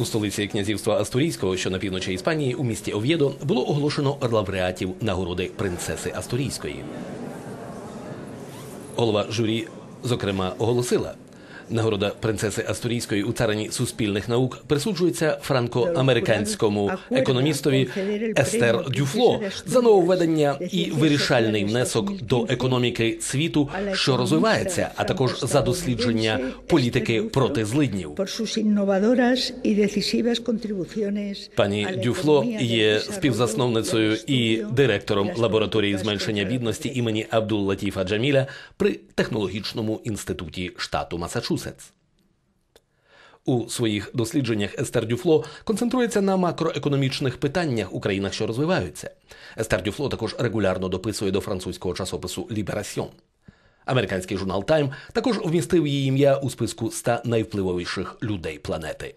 У столиці князівства Астурійського, що на півночі Іспанії, у місті Ов'єдо, було оголошено лауреатів нагороди принцеси Астурійської. Голова журі, зокрема, оголосила. Нагорода принцеси Астурійської у царині суспільних наук присуджується франко-американському економістові Естер Дюфло за нововведення і вирішальний внесок до економіки світу, що розвивається, а також за дослідження політики проти злиднів. Пані Дюфло є співзасновницею і директором лабораторії зменшення бідності імені Абдул Латіфа Джаміля при технологічному інституті штату Масачусетс. У своїх дослідженнях Естер Дюфло концентрується на макроекономічних питаннях у країнах, що розвиваються. Естер Дюфло також регулярно дописує до французького часопису Ліберасьон. Американський журнал Тайм також вмістив її ім'я у списку 100 найвпливовіших людей планети.